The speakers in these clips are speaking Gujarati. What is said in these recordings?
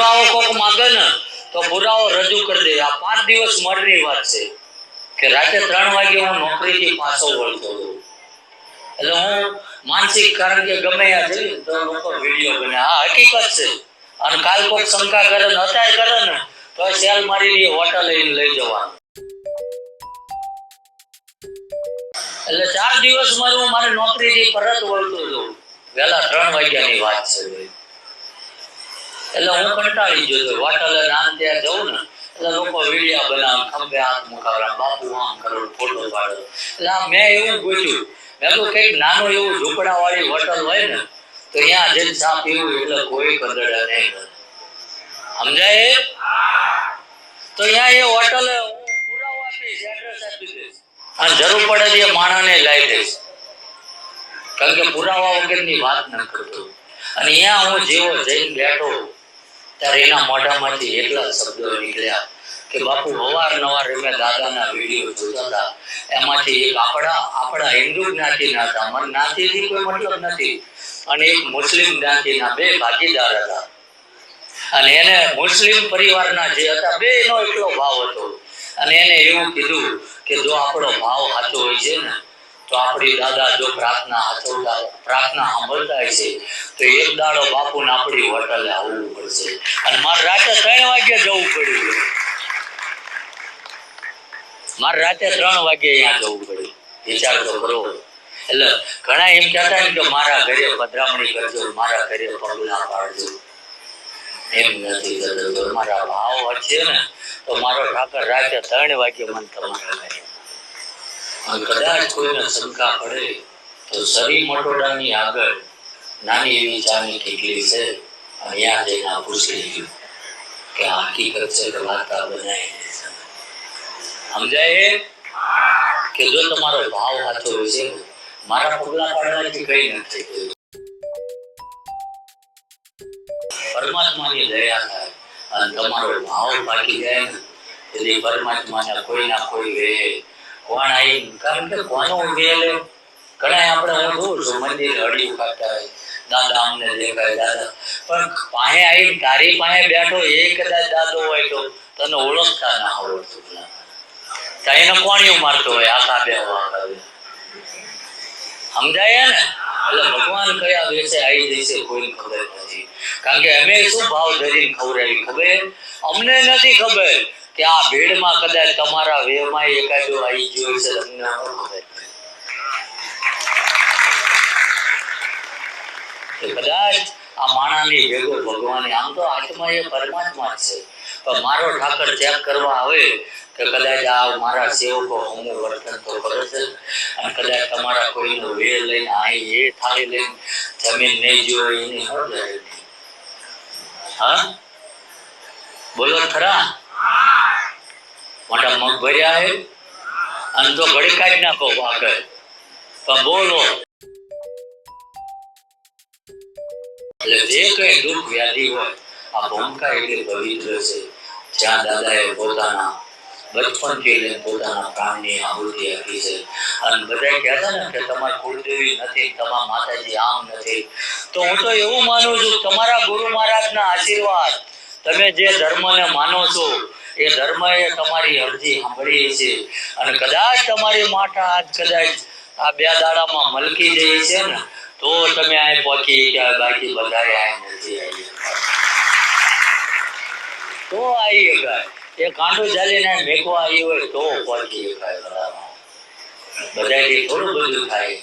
પુરાવો કોક માગે ને, તો પુરાવો રજૂ કરી દે. આ પાંચ દિવસ મરની વાત છે. કે રાતે ત્રણ વાગે હું નોકરીથી પાછો વળતો હતો. એટલે હું માનસિક કારણ કે ગમે ત્યાં જઈ તો લોકો વીડિયો બને. આ હકીકત છે. અને કાલ કોક શંકા કરે ને, અત્યારે કરે ને, તો સેલ મારી હોટલ લઈને લઈ જવાનું. એટલે ચાર દિવસ મારું મારી નોકરીથી પરત વળતો હતો. વહેલા ત્રણ વાગ્યાની વાત છે. ભાઈ. એટલે હું કંટાળી ગયો હતો હોટલે નામ ત્યાં જવું ને એટલે લોકો વિડીયા બનાવે ખંભે હાથ મુકાવરા બાપુ આમ કરો ફોટો પાડો. એટલે મેં એવું પૂછ્યું મેં તો કંઈક નાનું એવું ઝૂંપડા વાળી હોટલ હોય ને તો ત્યાં જઈને ચા પીવું એટલે કોઈ કદડે નહીં સમજાય? તો ત્યાં એ હોટલ પુરાવો આપીશ એડ્રેસ આપી દઈશ અને જરૂર પડે એ માણસને લાવી દઈશ. કારણ કે પુરાવા વગરની વાત ન કરતો. અને અહીંયા હું જેવો જઈને બેઠો ત્યારે એના મોઢામાંથી એટલા શબ્દો નીકળ્યા કે બાપુ, અવારનવાર અમે દાદાના વીડિયો જોતા હતા. એમાંથી એક આપણા આપણા હિન્દુ જ્ઞાતિના હતા. મને જ્ઞાતિથી કોઈ મતલબ નથી. અને એક મુસ્લિમ જ્ઞાતિના બે ભાગીદાર હતા. અને એને મુસ્લિમ પરિવારના જે હતા, બે નો એટલો ભાવ હતો. અને એને એવું કીધું કે જો આપણો ભાવ સાચો હોય છે ને તો આપણી દાદા જો પ્રાર્થના સાચવતા પ્રાર્થના સાંભળતા છે તો એક દાડો બાપુને આપણી હોટલે આવવું પડશે. અને મારે રાતે ત્રણ વાગે જવું પડ્યું મારે રાતે ત્રણ વાગે અહીંયા જવું પડ્યું. વિચાર તો કરો. એટલે ઘણા એમ કહેતા કે મારા ઘરે પધરામણી કરજો, મારા ઘરે પગલા પાડજો. એમ નથી કરતો. મારા ભાવ હશે ને, તો મારો ઠાકર રાતે ત્રણ વાગે મને તમારે. કદાચ કોઈને શંકા પડે, તો સરી મટોડાની આગળ નાની એવી ચાની ઠીકલી છે, અહીંયા જઈને આ પૂછી લેજો કે હકીકત છે કે વાર્તા બનાવી સમજાય? કે જો તમારો ભાવ સાચો છે, મારા પગલા પાડવાથી કઈ નથી થયું. પરમાત્માની દયા થાય, અને તમારો ભાવ પાકી જાય ને એટલે પરમાત્માના કોઈ ના કોઈ વે કોણ આવી કારણ કે કોનો વે ઘણા આપણે જોઉં છું મંદિર ખાતા હોય. દાદા અમને દેખાય, દાદા. પણ પાસે આવી તારી પાસે બેઠો એ કદાચ દાદો હોય તો તને ઓળખતા ના આવડતું તો એને કોણિયું મારતો હોય, આખા બે સમજાય ને? એટલે ભગવાન કયા વેસે આવી દેશે કોઈને ખબર નથી. કારણ કે અમે શું ભાવ ધરીને ખબર ખબર? અમને નથી ખબર. આ ભીડમાં કદાચ તમારા વેમાં એકાદો આવી ગયો છે તમને કદાચ આ માણાની ભેગો ભગવાન, આમ તો આત્મા એ પરમાત્મા છે. પણ મારો ઠાકર ચેક કરવા આવે કે કદાચ આ મારા સેવકો અમુક વર્તન તો કરે છે અને કદાચ તમારા કોઈનો વેર લઈને અહીં એ થાળી લઈને જમીન નહીં જો એની હા? બોલો ખરા? મોટા મગ ભર્યા હે, અને તો ઘડી કાઢી નાખો આગળ પણ બોલો. એટલે જે કઈ દુઃખ વ્યાધિ હોય, આ ભૂમિકા એટલી પવિત્ર છે. જ્યાં દાદાએ પોતાના બચપનથી લઈને પોતાના પ્રાણની આહુતિ આપી છે. અને બધા કહેતા ને કે તમારી કુળદેવી નથી, તમારા માતાજી આમ નથી. તો હું તો એવું માનું છું, તમારા ગુરુ મહારાજના આશીર્વાદ. તમે જે ધર્મને માનો છો એ ધર્મ એ તમારી અરજી સાંભળી છે. અને કદાચ તમારી માતા આજ કદાચ આ બે દાડામાં મલકી જાય છે ને, તો તમે આ પહોંચી ગયા, બાકી બધા આ નથી આવી તો આવી શકાય એ કાંડો ચાલીને મેકવા આવી હોય તો પહોંચી શકાય બધાથી થોડું બધું થાય.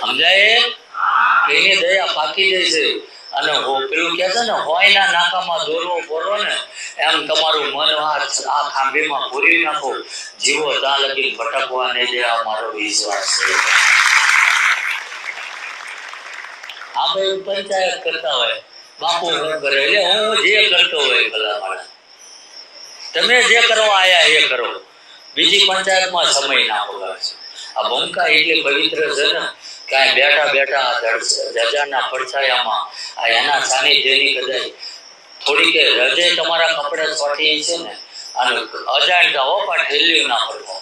સમજાય? એની દયા પાકી જાય છે. અને પેલું કે છે ને હોયના નાકામાં દોરવો પોરો ને એમ તમારું મન આ ખાંભીમાં પૂરી નાખો. જીવો તા લગી ભટકવા નહીં દે આ મારો વિશ્વાસ છે. આપણે પંચાયત કરતા હોય. બાપુ કરે એટલે હું જે કરતો હોય ભલા માણસ તમે જે કરવા આયા એ કરો. બીજી પંચાયતમાં સમય ના બગાડશો આ ભૂમિકા એટલે પવિત્ર છે ને કે આ બેઠા બેઠા આ પડછાયામાં, આ એના સાનિધ્યની કદાચ થોડી કે હૃદય તમારા કપડે ચોટી છે ને, અને અજાણતા હો પણ ઠેલ્યું ના પડવો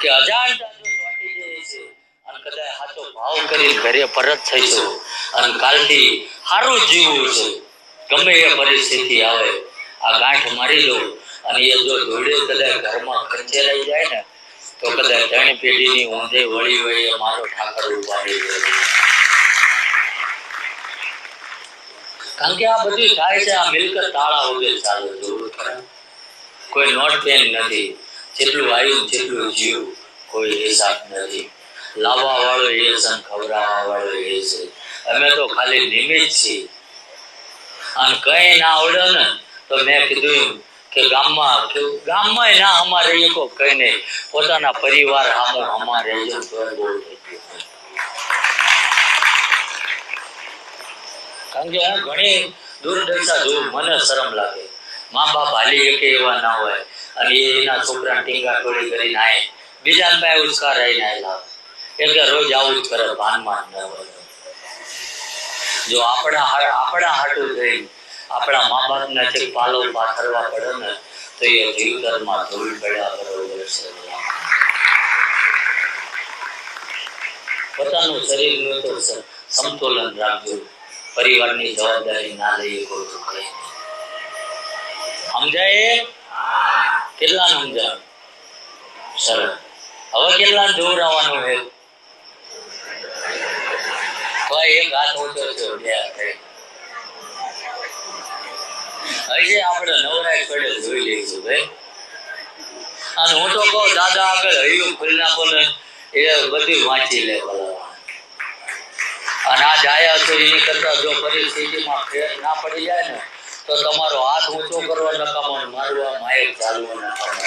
કે અજાણતા જો ચોંટી જાય છે, અને કદાચ હાથો ભાવ કરીને ઘરે પરત થઈશું, અને કાલથી સારું જીવવું છે. ગમે એ પરિસ્થિતિ આવે, આ ગાંઠ મારી દઉં, અને એ જો ધોળે કદાચ ઘરમાં ખંચેરાઈ જાય ને કોઈ નોટ પેન નથી, જેટલું આવ્યું જેટલું જીવ, કોઈ હિસાબ નથી. લાવવા વાળો એ છે ખવડાવવા વાળો એ છે. અમે તો ખાલી નિમિત્ત છીએ. અને કઈ ના આવડે ને, તો મેં કીધું કે ગામમાં ગામમાં ના, અમારે એકો કઈ નહીં પોતાના પરિવાર સામો અમારે કારણ કે હું ઘણી દુર્દશા જોઉં મને શરમ લાગે. મા બાપ હાલી એકે એવા ના હોય અને એના છોકરા ટીંગા ટોળી કરીને આય. બીજા પાસે ઉચકાર આવીને આવેલા એટલે રોજ આવું જ કરે, ભાનમાં જો આપણા આપણા હાટું થઈ આપણા મા બાપના જે પાલો પાથરવા પડે ને, તો એ જીવતરમાં ધૂળ પડ્યા બરોબર છે. પોતાનું શરીરનું તો સ- સમતોલન રાખજો પરિવારની જવાબદારી ના લઈએ કોઈ તો સમજાય? કેટલા સમજાય સરળ. હવે કેટલા દોરાવાનું છે? એક હાથ ઊંચો છે, બે. હજી આપણે નવરાય પડે જોઈ લઈશું ભાઈ. અને હું તો કહું, દાદા આગળ હૈયું ખુલી નાખો ને એ બધું વાંચી લે અને આ જાયા તો એની કરતા જો પરિસ્થિતિમાં ફેર ના પડી જાય ને, તો તમારો હાથ ઊંચો કરવો નકામો મારવા માયક ચાલવો નકામો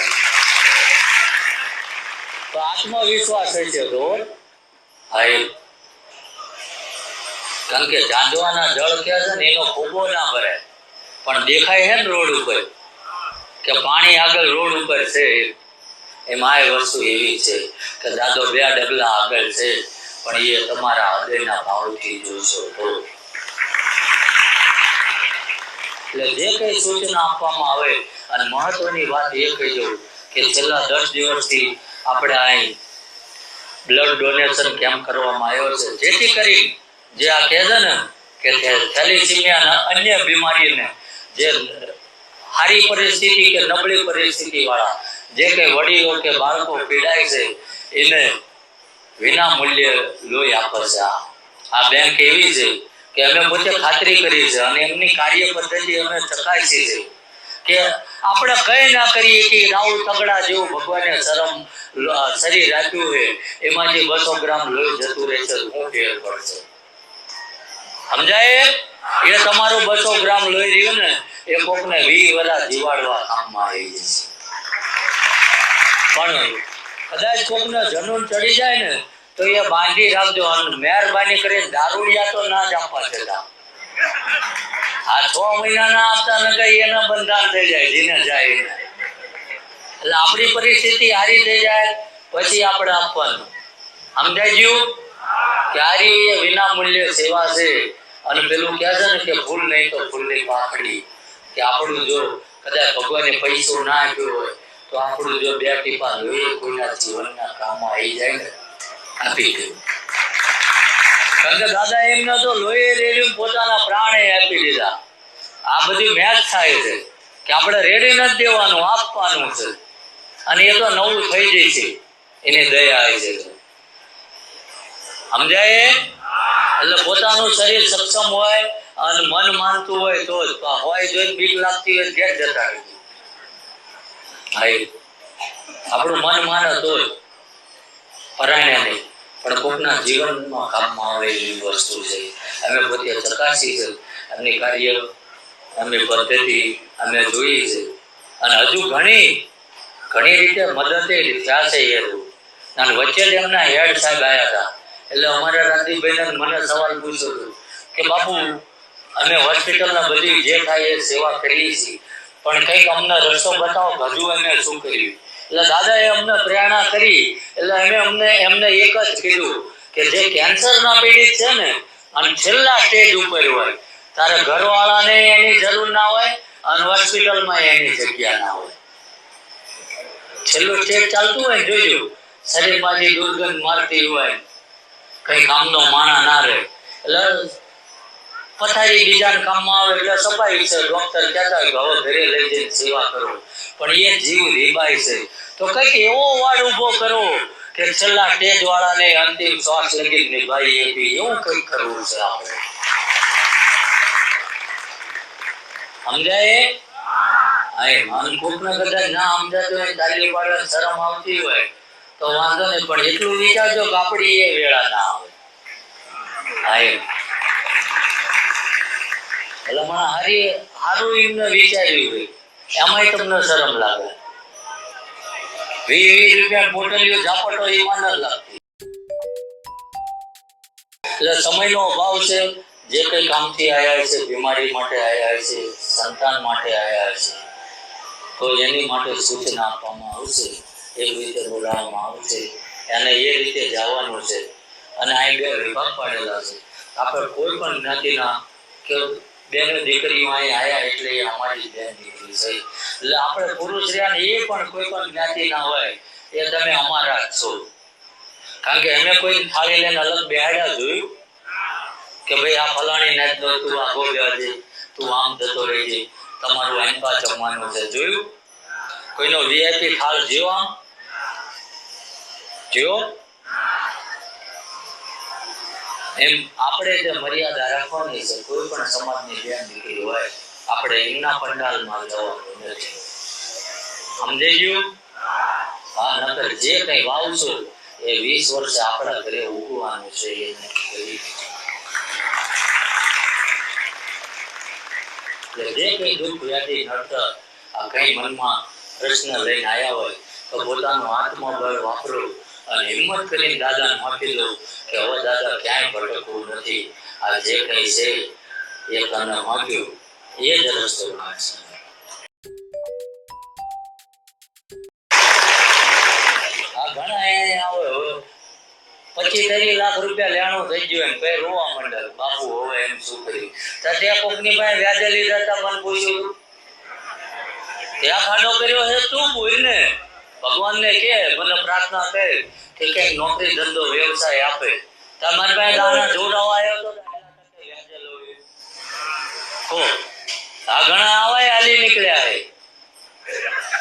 તો આત્મવિશ્વાસ હશે તો? હા એ કારણ કે ચાંદવાના જળ કે છે ને, એનો ફૂગો ના ભરે પણ દેખાય છે ને રોડ ઉપર કે પાણી આગળ રોડ ઉપર છે. એમાં એ વસ્તુ એવી છે કે દાદો બે ડગલા આગળ છે, પણ એ તમારા હૃદયના ભાવથી જોશો તો. એટલે જે કઈ સૂચના આપવામાં આવે, અને મહત્વની વાત એ કહી દઉં કે છેલ્લા દસ દિવસથી આપણે અહીં બ્લડ ડોનેશન કેમ્પ કરવામાં આવ્યો છે. જેથી કરી જે આ કહે છે ને કે થે- અન્ય બીમારીને જે સારી પરિસ્થિતિ કે નબળી પરિસ્થિતિ વાળા જે કે વડીલો કે બાળકો પીડાય છે, એને વિના મૂલ્યે લોહી આપે છે. આ બેંક એવી છે કે અમે પોતે ખાતરી કરી છે અને એમની કાર્ય પદ્ધતિ અમે ચકાસી છે કે આપણે કઈ ના કરીએ કે રાહુલ તગડા જેવું ભગવાને શરમ શરીર રાખ્યું હોય એમાંથી બસો ગ્રામ લોહી જતું રહે છે, હું ફેર પડશે. સમજાય? એ તમારું બસો ગ્રામ લોહી રહ્યું ને, એ કોકને વી વરા જીવાડવા કામમાં આવી જશે પણ કદાચ કોકને જનૂન ચડી જાય ને, તો એ બાંધી રાખજો અને મહેરબાની કરીને દારૂડિયા તો ના જ આપવા છતાં આ છ મહિનાના આપતા ન કઈ એના બંધાન થઈ જાય, જીને જાય એટલે આપણી પરિસ્થિતિ હારી થઈ જાય, પછી આપણે આપવાનું. સમજાઈ ગયું? કે હારી એ વિના મૂલ્ય સેવા છે. અને પેલું કહે છે ને કે ભૂલ નહીં તો ભૂલની પાખડી. કે આપણું જો કદાચ ભગવાને પૈસો ના આપ્યો હોય, તો આપણું જો બે ટીપા લોહી કોઈના જીવનના કામમાં આવી જાય ને, આપી દે. કારણ કે દાદા એમને તો લોહી રેડી પોતાના પ્રાણે આપી દીધા. આ બધી મેચ થાય છે કે આપણે રેડી નથી દેવાનું, આપવાનું છે. અને એ તો નવું થઈ જાય છે. એની દયા આવી જાય છે. સમજાય? એટલે પોતાનું શરીર સક્ષમ હોય અને મન માનતું હોય તો જ. હોય જોઈને બીક લાગતી હોય ઘેર જતા રહેજો. આપણું મન માને તો જ પરાયણે નહીં. પણ કોકના જીવનમાં કામમાં આવે એવી વસ્તુ છે. અમે પોતે ચકાસી છે. એમની કાર્ય અમે પદ્ધતિ અમે જોઈ છે. અને હજુ ઘણી ઘણી રીતે મદદ થયા છે એ અને વચ્ચે એમના હેડ સાહેબ આવ્યા હતા. એટલે અમારા રાજીભાઈને મને સવાલ પૂછ્યો હતો કે, બાપુ, અમે હોસ્પિટલના બધી જે થાય એ સેવા કરીએ છીએ, પણ કંઈક અમને રસ્તો બતાવો, હજુ અમે શું કર્યું? એટલે દાદાએ અમને પ્રેરણા કરી, એટલે અમે અમને, એમને એક જ કીધું કે, જે કેન્સરના પીડિત છે ને અને છેલ્લા સ્ટેજ ઉપર હોય, તારે ઘરવાળાને એની જરૂર ના હોય અને હોસ્પિટલમાં એની જગ્યા ના હોય. છેલ્લું સ્ટેજ ચાલતું હોય ને, જોજો, શરીરમાંથી દુર્ગંધ મારતી હોય કઈ કામનો માણા ના રહે. એટલે પથારી બીજાના કામમાં આવે એટલે સફાઈ છે ડોક્ટર કહેતા કે હવે ઘરે લઈ જઈને સેવા કરો. પણ એ જીવ રીબાય છે. તો કંઈક એવો વાડ ઊભો કરો કે છેલ્લા સ્ટેજ વાળાને અંતિમ શ્વાસ લગી નિભાઈ એવી એવું કઈ કરવું છે આપણે. સમજાય? હા, એ માનકૂટને કદાચ ના સમજાતું હોય તાલી પાડવા શરમ આવતી હોય. તો વાંધો નહીં, પણ એટલું વિચારજો આપણી એ વેળા ના આવે. એટલે મને હારી, હારું એમને વિચાર્યું હોય. એમાંય તમને શરમ લાગે. વીસ વીસ રૂપિયા બોટલીઓ ઝાપટો એમાં ન લાગતી. એટલે સમયનો અભાવ છે, જે કંઈ કામથી આવ્યા છે, બીમારી માટે આવ્યા છે, સંતાન માટે આવ્યા છે, તો એની માટે સૂચના આપવામાં આવશે. એવી રીતે બોલાવવામાં આવશે અને એ રીતે જવાનું છે. અને અહીં બે વિભાગ પાડેલા છે. આપણે કોઈ પણ જ્ઞાતિના કે બેન દીકરીઓ અહીં આવ્યા એટલે અમારી બેન દીકરી છે. એટલે આપણે પુરુષ રહ્યા એ પણ કોઈ પણ જ્ઞાતિના હોય એ તમે અમારા જ છો. કારણ કે અમે કોઈ થાળી લઈને અલગ બેહાડ્યા જોયું? કે ભાઈ આ ફલાણી નાચ તું આ ગોબ્યા છે તું આમ જતો રહેજે. તમારું આંપા જમવાનું છે. જોયું? કોઈનો વીઆઈપી થાળ જીવો? જ્યો એમ આપણે જે મર્યાદા રાખવાની છે, કોઈ પણ સમાજની બેન દીકરી હોય, આપણે એમના પંડાલમાં જવાનું નથી. સમજાઈ ગયું? હા, નકર જે કઈ વાવશો, એ વીસ વર્ષે આપણા ઘરે ઉગવાનું છે જે કઈ દુઃખ, વ્યાધિ, નડતર, આ કઈ મનમાં પ્રશ્ન લઈને આવ્યા હોય, તો પોતાનું આત્મબળ વાપરો અને હિંમત કરીને દાદાને આપી દો કે હવે દાદા ક્યાંય ભટકવું નથી. આ જે કઈ છે, એ તને માગ્યું. એ જ રસ્તો છે. આ ઘણા એ આવે લાખ રૂપિયા લેણું થઈ ગયું એમ, કઈ રોવા માંડે? બાપુ, હવે એમ શું કર્યું ત્યાં કોકની પાસે વ્યાજે લીધા હતા, મને પૂછ્યું. ત્યાં ખાડો કર્યો છે તું બોલને ભગવાનને કે, મને પ્રાર્થના કરે કે કઈ નોકરી, ધંધો, વ્યવસાય આપે. તમારી પાસે દાણા જોડાવા આવ્યો તો એમ. હો આ ઘણા આવાય આલી નીકળ્યા હે.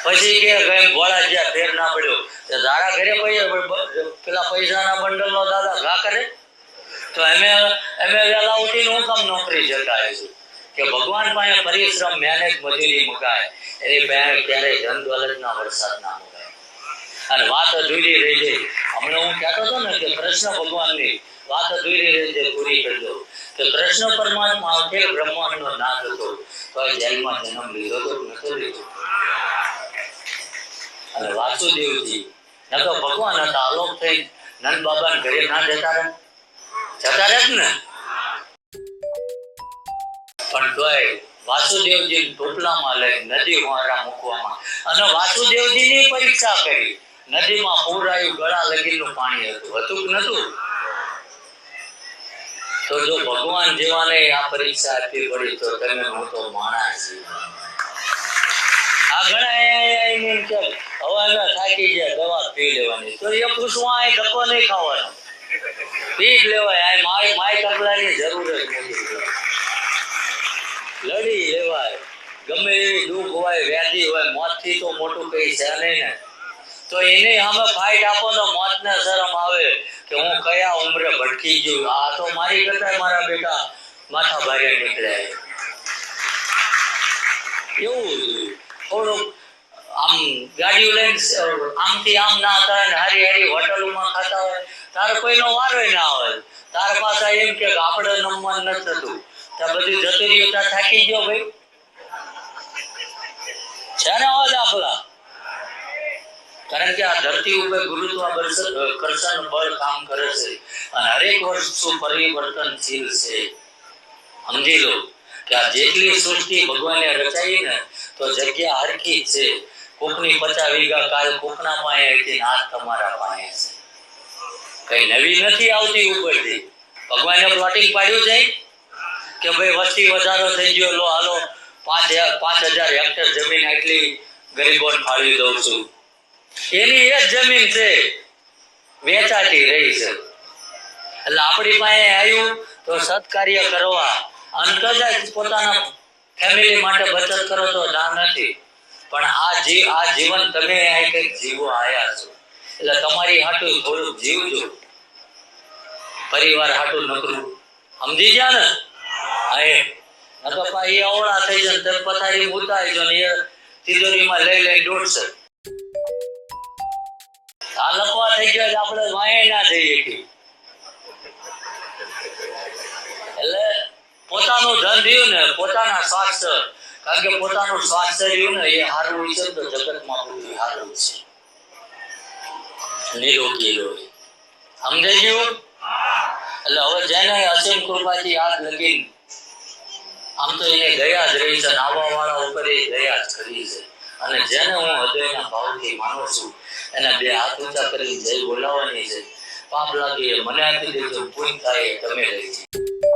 પછી કે કઈ ભોળા જ્યાં ફેર ના પડ્યો. તારા ઘરે પેલા પૈસાના બંડલ નો દાદા ઘા કરે? તો અમે અમે વેલા ઉઠીને હું કામ નોકરી જતા આવીશું કે ભગવાન પાસે પરિશ્રમ, મહેનત, મજૂરી મગાય. એની પાસે ત્યારે ધન દોલતના વરસાદ ના અને વાત અધૂરી રહી જાય હમણાં હું કહેતો હતો ને કે કૃષ્ણ ભગવાનની વાત અધૂરી રહી જાય પૂરી કરી કે કૃષ્ણ પરમાત્મા અખિલ બ્રહ્માંડનો નાથ હતો. તો જેલમાં જન્મ લીધો તો નતો લીધો. અને વાસુદેવજી, ન તો ભગવાન હતા અલોક થઈ નંદ બાબા ઘરે ના જતા રહે જતા રહે ને? પણ તોય વાસુદેવજી ટોપલામાં લઈ નદી હોરા મૂકવામાં. અને વાસુદેવજીની પરીક્ષા કરી. નદીમાં પૂરાયું ગળા લગીનું પાણી હતું. હતું નતું તો જો ભગવાન જેવાને આ પરીક્ષા આપવી પડી, તો તમે હું તો માણસ. આ ઘણા એ- એ- એમ કે હવે અમે થાકી ગયા દવા પી લેવાની. તો એ પૂછવા ધક્કો નહીં ખાવાનો? પી જ લેવાય. માય માય કપડાની જરૂર જ નથી. લડી લેવાય. ગમે એવી દુઃખ હોય, વ્યાધિ હોય, મોતથી તો મોટું કઈ છે નહીં ને. તો એને સામે ફાઇટ આપો તો મોતને શરમ આવે કે હું કયા ઉંમરે ભટકી ગયું? આ તો મારી કરતા મારા બેટા માથા ભારે નીકળ્યા એવું થોડુંક આમ ગાડીઓ લઈને આમથી આમ ના હતા ને હારી હારી હોટલોમાં ખાતા હોય. તારે કોઈનો વારો ના આવે તાર પાસે એમ કે આપણે નમવાનું નથી થતું. બધી જતું થાકી ગયો ભાઈ. છે ને અવાજ આપલા? કારણ કે આ ધરતી ઉપર ગુરુત્વાકર્ષણ બળ કામ કરે છે. અને હરેક વસ્તુ પરિવર્તનશીલ છે. સમજી લો કે આ જેટલી સૃષ્ટિ ભગવાને રચાઈ ને, તો જગ્યા હરખી છે. કોકની પચાસ વીઘા કાલ કોકના પાસે હતી ને આજ તમારા પાસે છે. કઈ નવી નથી આવતી ઉપરથી. ભગવાને પ્લોટિંગ પાડ્યું છે? કે ભાઈ વસ્તી વધારો થઈ ગયો, લો હાલો પાંચ પાંચ હજાર હેક્ટર જમીન આટલી ગરીબોને ફાળવી દઉં છું. એની એ જ જમીન છે, વેચાતી રહી છે. એટલે આપણી પાસે આવ્યું તો સત્કાર્ય કરવા. અને કદાચ પોતાના ફેમિલી માટે બચત કરો તો ના નથી. પણ આ જીવ આ જીવન તમે આ કંઈક જીવો આયા છો. એટલે તમારી હાટું થોડુંક જીવજો. પરિવાર હાટું નકરું. સમજી ગયા ને? હા નકર એ અવળા થઈ જાય તમે પથારી ઉતારી જો ને એ તિજોરીમાં લઈ લઈ દોડશે. આ લખવા થઈ ગયા આપણે વાંયે ના થઈ શકીએ. એટલે પોતાનું ધન રહ્યું ને પોતાના સ્વાસ્થ્ય કારણ કે પોતાનું સ્વાસ્થ્ય રહ્યું ને એ હારવું છે તો જગતમાં બધું હારવું છે. નિરોગી રોગી સમજાઈ ગયું? એટલે હવે જેને અસીમ કૃપાથી હાથ લગી આમ તો એને દયા જ રહી છે આવવા વાળા ઉપર એ દયા જ કરી છે. અને જેને હું હૃદયના ભાવથી માનું છું, એને બે હાથ ઊંચા કરી જય બોલાવવાની છે. પાપ લાગે મને આપી દેજો પૂરી થાય તમે લઈ જજો